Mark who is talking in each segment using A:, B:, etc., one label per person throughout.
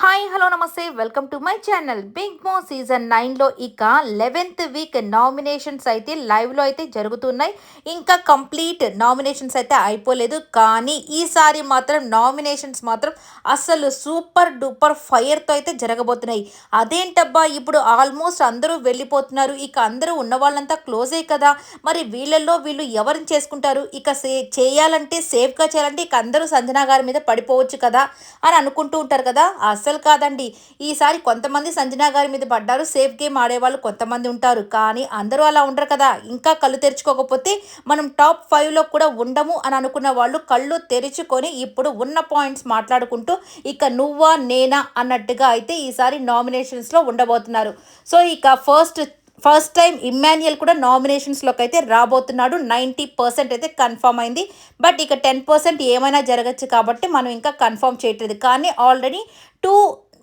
A: Hi hello నమస్తే. Welcome to my channel Bigg Boss season నైన్లో ఇక లెవెన్త్ వీక్ నామినేషన్స్ అయితే లైవ్లో అయితే జరుగుతున్నాయి. ఇంకా కంప్లీట్ నామినేషన్స్ అయితే అయిపోలేదు. కానీ ఈసారి మాత్రం నామినేషన్స్ మాత్రం అసలు సూపర్ డూపర్ ఫైర్తో అయితే జరగబోతున్నాయి. అదేంటబ్బా ఇప్పుడు ఆల్మోస్ట్ అందరూ వెళ్ళిపోతున్నారు. ఇక అందరూ ఉన్న వాళ్ళంతా క్లోజే కదా. మరి వీళ్ళల్లో వీళ్ళు ఎవరిని చేసుకుంటారు? ఇక సే చేయాలంటే సేఫ్గా చేయాలంటే ఇక అందరూ సంజనా గారి మీద పడిపోవచ్చు కదా అని అనుకుంటూ ఉంటారు కదా. అస్సలు కాదండి. ఈసారి కొంతమంది సంజనా గారి మీద పడ్డారు. సేఫ్ గేమ్ ఆడేవాళ్ళు కొంతమంది ఉంటారు. కానీ అందరూ అలా ఉండరు కదా. ఇంకా కళ్ళు తెరుచుకోకపోతే మనం టాప్ ఫైవ్లో కూడా ఉండము అని అనుకున్న వాళ్ళు కళ్ళు తెరుచుకొని ఇప్పుడు ఉన్న పాయింట్స్ మాట్లాడుకుంటూ ఇక నువ్వా నేనా అన్నట్టుగా అయితే ఈసారి నామినేషన్స్లో ఉండబోతున్నారు. సో ఇక ఫస్ట్ ఫస్ట్ టైం ఇమ్మాన్యుయల్ కూడా నామినేషన్స్లోకి అయితే రాబోతున్నాడు. నైంటీ పర్సెంట్ అయితే కన్ఫర్మ్ అయింది. బట్ ఇక టెన్ పర్సెంట్ ఏమైనా జరగచ్చు కాబట్టి మనం ఇంకా కన్ఫర్మ్ చేయట్లేదు. కానీ ఆల్రెడీ టూ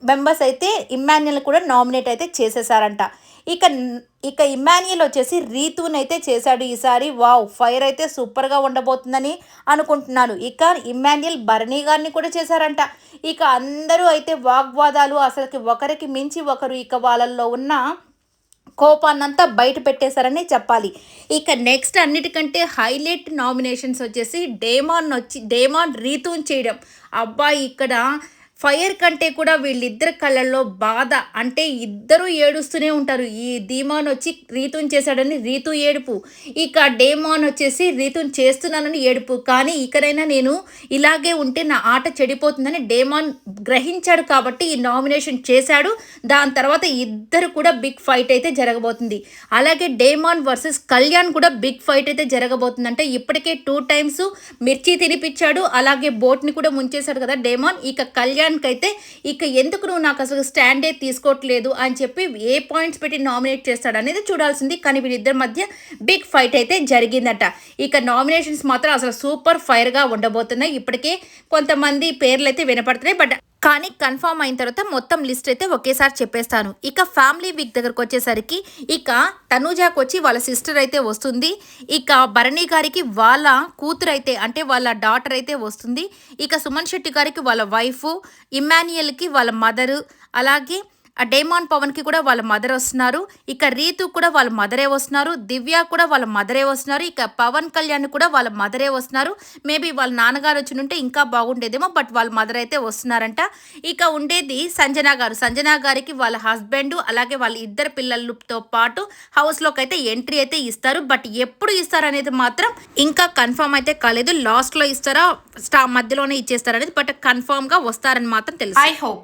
A: మెంబర్స్ అయితే ఇమ్మాన్యుయల్ కూడా నామినేట్ అయితే చేసేసారంట. ఇక ఇక ఇమ్మాన్యుయల్ వచ్చేసి రీతుని అయితే చేశాడు ఈసారి. వావ్ ఫైర్ అయితే సూపర్గా ఉండబోతుందని అనుకుంటున్నాను. ఇక ఇమ్మాన్యుయల్ భరణి గారిని కూడా చేశారంట. ఇక అందరూ అయితే వాగ్వాదాలు అసలుకి ఒకరికి మించి ఒకరు ఇక వాళ్ళల్లో ఉన్న కోపాన్నంతా బయట పెట్టేశారనే చెప్పాలి. ఇక నెక్స్ట్ అన్నిటికంటే హైలైట్ నామినేషన్స్ వచ్చేసి డేమాన్ వచ్చి డేమాన్ రీతూన్ చేయడం. అబ్బాయి ఇక్కడ ఫైర్ కంటే కూడా వీళ్ళిద్దరి కళ్ళల్లో బాధ. అంటే ఇద్దరు ఏడుస్తూనే ఉంటారు. ఈ ధీమాన్ వచ్చి రీతుని చేశాడని రీతు ఏడుపు. ఇక డేమాన్ వచ్చేసి రీతుని చేస్తున్నానని ఏడుపు. కానీ ఇకనైనా నేను ఇలాగే ఉంటే నా ఆట చెడిపోతుందని డేమాన్ గ్రహించాడు కాబట్టి ఈ నామినేషన్ చేశాడు. దాని తర్వాత ఇద్దరు కూడా బిగ్ ఫైట్ అయితే జరగబోతుంది. అలాగే డేమాన్ వర్సెస్ కళ్యాణ్ కూడా బిగ్ ఫైట్ అయితే జరగబోతుంది అంటే ఇప్పటికే టూ టైమ్స్ మిర్చి తినిపించాడు. అలాగే బోట్ని కూడా ముంచేశాడు కదా డేమాన్. ఇక కళ్యాణ్ కళ్యాణ్కి అయితే ఇక ఎందుకు నువ్వు నాకు అసలు స్టాండే తీసుకోవట్లేదు అని చెప్పి ఏ పాయింట్స్ పెట్టి నామినేట్ చేస్తాడు అనేది చూడాల్సింది. కానీ వీళ్ళిద్దరి మధ్య బిగ్ ఫైట్ అయితే జరిగిందట. ఇక నామినేషన్స్ మాత్రం అసలు సూపర్ ఫైర్గా ఉండబోతున్నాయి. ఇప్పటికే కొంతమంది పేర్లు అయితే వినపడుతున్నాయి. బట్ కానీ కన్ఫామ్ అయిన తర్వాత మొత్తం లిస్ట్ అయితే ఒకేసారి చెప్పేస్తాను. ఇక ఫ్యామిలీ వీక్ దగ్గరకు వచ్చేసరికి ఇక తనూజాకి వచ్చి వాళ్ళ సిస్టర్ అయితే వస్తుంది. ఇక భరణి గారికి వాళ్ళ కూతురు అయితే అంటే వాళ్ళ డాటర్ అయితే వస్తుంది. ఇక సుమన్ శెట్టి గారికి వాళ్ళ వైఫ్ ఇమ్మాన్యుయల్కి వాళ్ళ మదరు అలాగే ఆ డేమాన్ పవన్కి కూడా వాళ్ళ మదర్ వస్తున్నారు. ఇక రీతు కూడా వాళ్ళ మదరే వస్తున్నారు. దివ్య కూడా వాళ్ళ మదరే వస్తున్నారు. ఇక పవన్ కళ్యాణ్ కూడా వాళ్ళ మదరే వస్తున్నారు. మేబీ వాళ్ళ నాన్నగారు వచ్చి ఉంటే ఇంకా బాగుండేదేమో బట్ వాళ్ళ మదర్ అయితే వస్తున్నారంట. ఇక ఉండేది సంజన గారు. సంజన గారికి వాళ్ళ హస్బెండ్ అలాగే వాళ్ళ ఇద్దరు పిల్లలతో పాటు హౌస్లోకి అయితే ఎంట్రీ అయితే ఇస్తారు. బట్ ఎప్పుడు ఇస్తారు అనేది మాత్రం ఇంకా కన్ఫర్మ్ అయితే కాలేదు. లాస్ట్లో ఇస్తారా స్టా మధ్యలోనే ఇచ్చేస్తారనేది బట్ కన్ఫర్మ్గా వస్తారని మాత్రం తెలుసు. I hope.